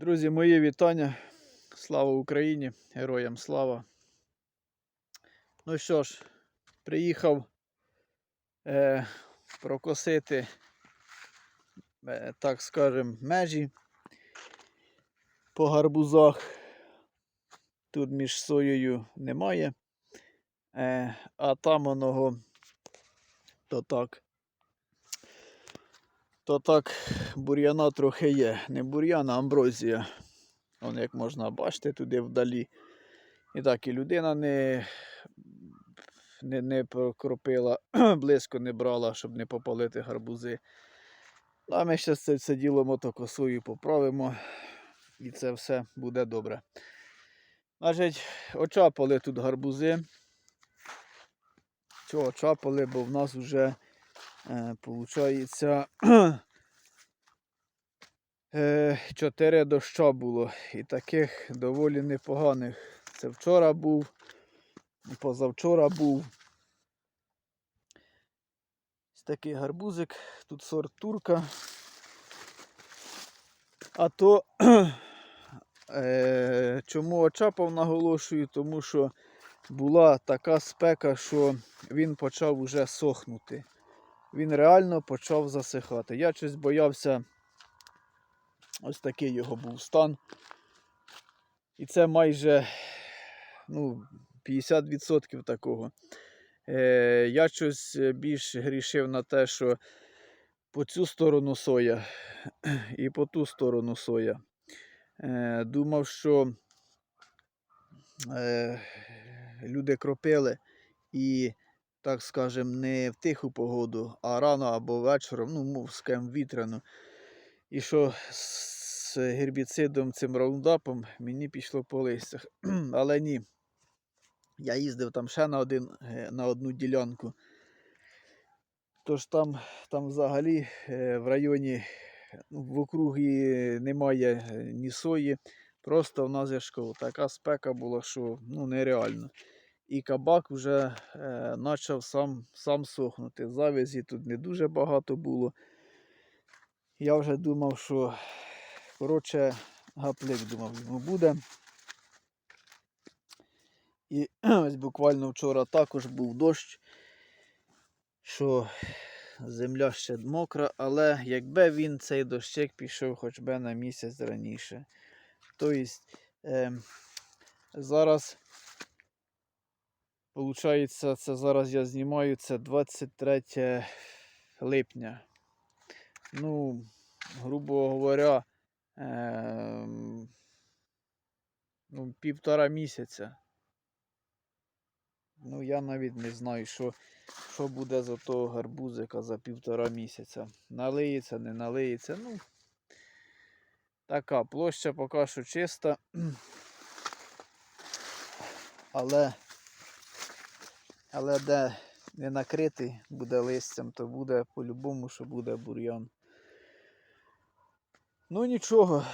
Друзі, мої вітання. Слава Україні! Героям слава! Ну що ж, приїхав е, прокосити, е, так скажем, межі по гарбузах. Тут між соєю немає, е, а там оного то так. То так бур'яна трохи є. Не бур'ян, а амброзія. Вон як можна бачити туди вдалі. І так, і людина не, не, не прокропила, близько не брала, щоб не попалити гарбузи. Ну, А ми ще це все діло мотокосою поправимо. І це все буде добре. Значить, очапали тут гарбузи. Чого очапали, бо в нас вже получається е, чотири доща було. І таких доволі непоганих. Це вчора був, позавчора був. Ось такий гарбузик, тут сорт турка. А то е, чому очапав наголошую, тому що була така спека, що він почав уже сохнути. Він реально почав засихати. Я щось боявся, ось такий його був стан. І це майже ну, 50% такого. Е, я щось більш грішив на те, що по цю сторону соя і по ту сторону соя. Е, думав, що е, люди кропили і, так скажем, не в тиху погоду, а рано або вечором, ну, мов скажем, вітряно. І що з гербіцидом цим раундапом мені пішло по листях. Але ні. Я їздив там ще на, один, е, на одну ділянку. Тож там, там взагалі е, в районі ну, в округі немає е, ні сої. Просто в нас я ж кажу, така спека була, що ну, нереально. І кабак вже е, почав сам, сам сохнути. Завязі тут не дуже багато було. Я вже думав, що коротше, гаплик думав, йому буде. І ось буквально вчора також був дощ, що земля ще мокра, але якби він цей дощик пішов хоч би на місяць раніше. Тобто е, зараз, виходить, це зараз я знімаю, це 23 липня. Ну, грубо говоря, е, ну, півтора місяця. Ну, я навіть не знаю, що, що буде за того гарбузика за півтора місяця. Налиється, не налиється. Ну, така площа поки що чиста. Але, але де не накритий буде листям, то буде по-любому, що буде бур'ян. Ну нічого.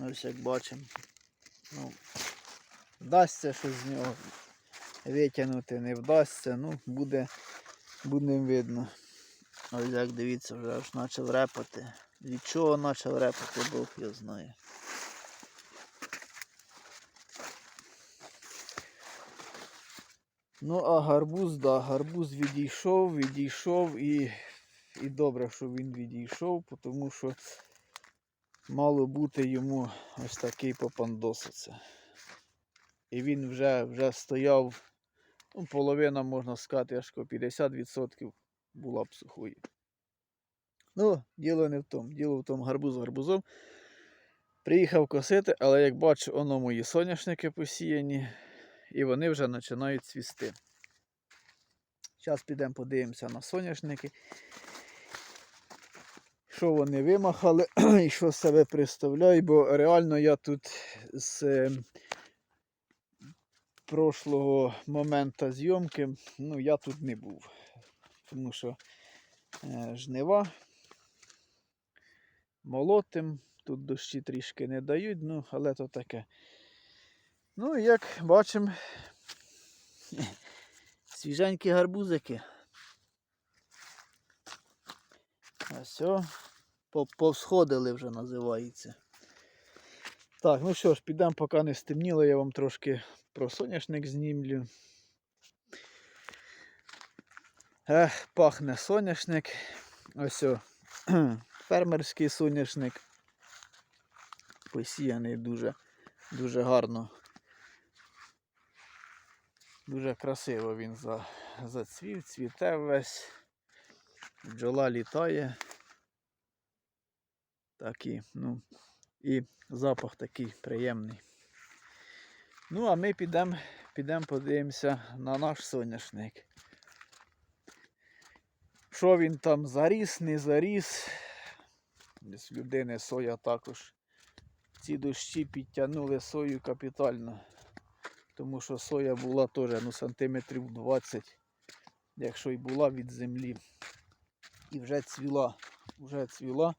Ось як бачимо. Ну, вдасться щось з нього витягнути, не вдасться, ну, буде, буде видно. Ось як дивіться, вже аж почав репати. Від чого почав репати, Бог його знає. Ну, а гарбуз, да, гарбуз відійшов, відійшов і, і добре, що він відійшов, тому що мало бути йому ось такий попандоситься. І він вже, вже стояв, ну, половина, можна сказати, аж 50% була б сухою. Ну, діло не в тому. Діло в тому гарбуз гарбузом. Приїхав косити, але як бачу, воно мої соняшники посіяні, і вони вже починають цвісти. Зараз підемо подивимося на соняшники. Що вони вимахали і що себе представляють, бо реально я тут з е, прошлого моменту зйомки, ну я тут не був. Тому що е, жнива молотим, тут дощі трішки не дають, ну, але то таке. Ну, і як бачимо, свіженькі гарбузики. Ось, повсходили вже називається. Так, ну що ж, підемо, поки не стемніло, я вам трошки про соняшник знімлю. Ех, пахне соняшник. Ось о, фермерський соняшник. Посіяний дуже, дуже гарно. Дуже красиво він за, зацвів, цвіте весь. Бджола літає. Такі, ну, і запах такий приємний. Ну, а ми підемо підем подивимося на наш соняшник. Що він там заріс, не заріс. З людини соя також. Ці дощі підтягнули сою капітально. Тому що соя була теж ну, сантиметрів 20, якщо й була від землі. І вже цвіла. Вже цвіла.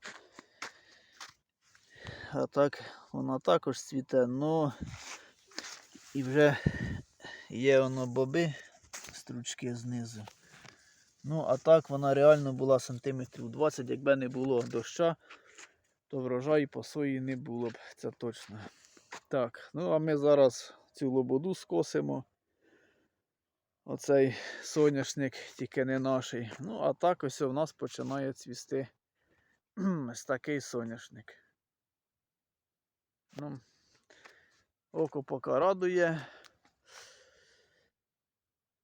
А так вона також цвіте, но і вже є воно боби, стручки знизу. Ну, а так вона реально була сантиметрів 20, якби не було доща, то врожаю по сої не було б, це точно. Так, ну а ми зараз цю лободу скосимо. Оцей соняшник, тільки не наший. Ну, а так ось у нас починає цвісти ось такий соняшник. Ну, око поки радує.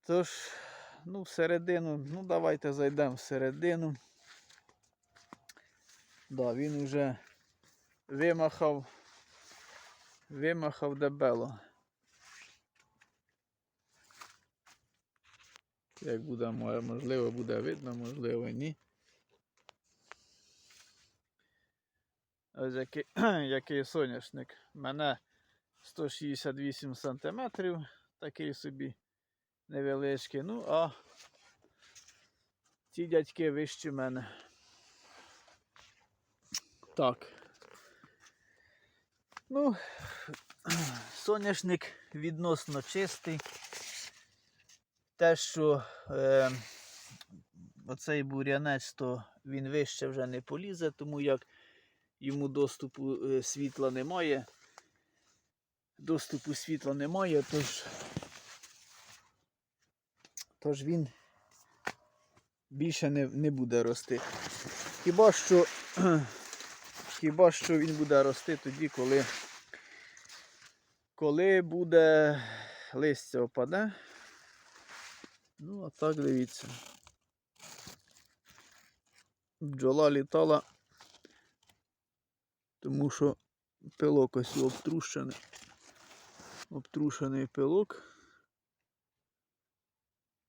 Тож, ну, всередину, ну давайте зайдемо всередину. Да, він вже вимахав, вимахав дебело. Як буде можливо, буде видно, можливо, ні. Ось який, який соняшник. Мене 168 сантиметрів, такий собі невеличкий. Ну, а ці дядьки вищі мене. Так. Ну, соняшник відносно чистий. Те, що е, оцей бур'янець, то він вище вже не полізе, тому як йому доступу е, світла немає. Доступу світла немає, тож, тож він більше не, не буде рости. Хіба що, хіба що він буде рости тоді, коли, коли буде листя опаде. Ну, а так дивіться. Бджола літала, тому що пилок ось обтрущений. Обтрушений пилок.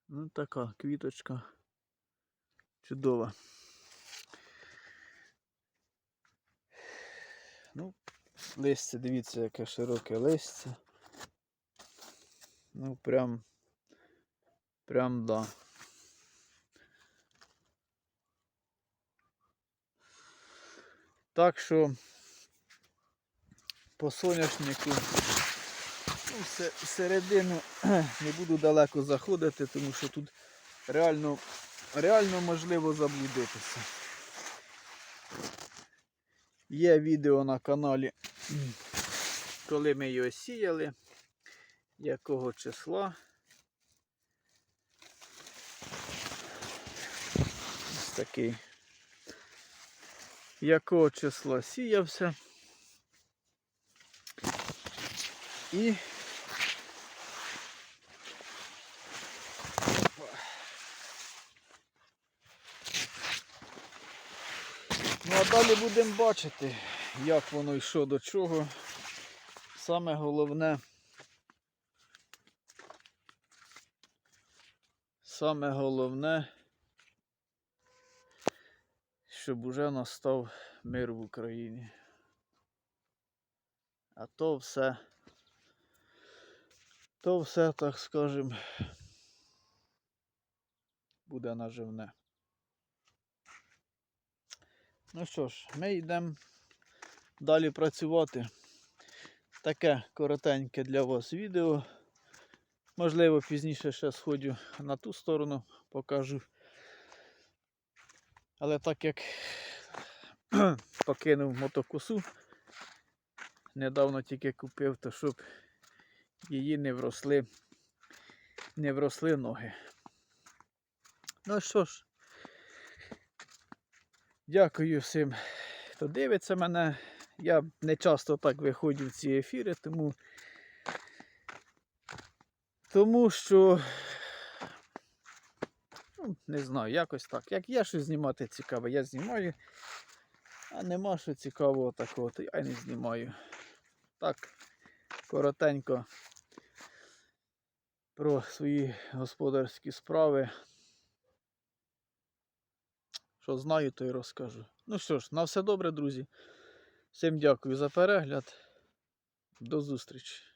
Ну, така квіточка чудова. Ну, листя, дивіться, яке широке листя. Ну, прям, прям да. Так що по соняшнику ну, середину не буду далеко заходити, тому що тут реально, реально можливо заблудитися. Є відео на каналі, коли ми його сіяли, якого числа. Такий. Якого числа сіявся. І Ну а далі будемо бачити, як воно і що до чого. Саме головне. Саме головне, щоб уже настав мир в Україні. А то все, то все, так скажем, буде наживне. Ну що ж, ми йдемо далі працювати. Таке коротеньке для вас відео. Можливо, пізніше ще сходю на ту сторону, покажу. Але так як покинув мотокосу, недавно тільки купив, то щоб її не вросли, не вросли ноги. Ну що ж, дякую всім, хто дивиться мене. Я не часто так виходжу в ці ефіри, тому, тому що ну, не знаю, якось так. Як є щось знімати цікаве, я знімаю. А нема що цікавого такого, то я не знімаю. Так, коротенько про свої господарські справи. Що знаю, то й розкажу. Ну що ж, на все добре, друзі. Всім дякую за перегляд. До зустрічі.